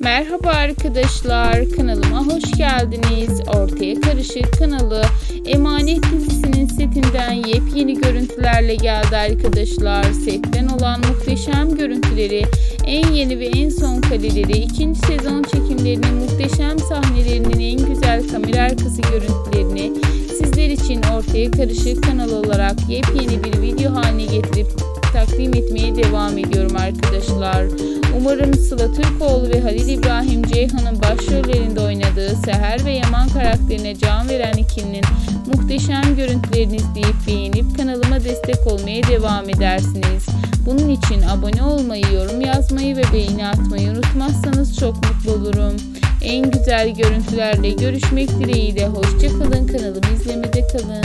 Merhaba arkadaşlar, kanalıma hoş geldiniz. Ortaya Karışık kanalı Emanet dizisinin setinden yepyeni görüntülerle geldi arkadaşlar. Setten olan muhteşem görüntüleri, en yeni ve en son kareleri, ikinci sezon çekimlerinin muhteşem sahnelerinin en güzel kamera arkası görüntülerini sizler için Ortaya Karışık kanalı olarak yepyeni bir video haline getirip takdim etmeye devam ediyorum arkadaşlar. Umarım Sıla Türkoğlu ve Halil İbrahim Ceyhan'ın başrollerinde oynadığı Seher ve Yaman karakterine can veren ikilinin muhteşem görüntülerini izleyip beğenip kanalıma destek olmaya devam edersiniz. Bunun için abone olmayı, yorum yazmayı ve beğeni atmayı unutmazsanız çok mutlu olurum. En güzel görüntülerle görüşmek dileğiyle hoşçakalın kanalımı izlemede kalın.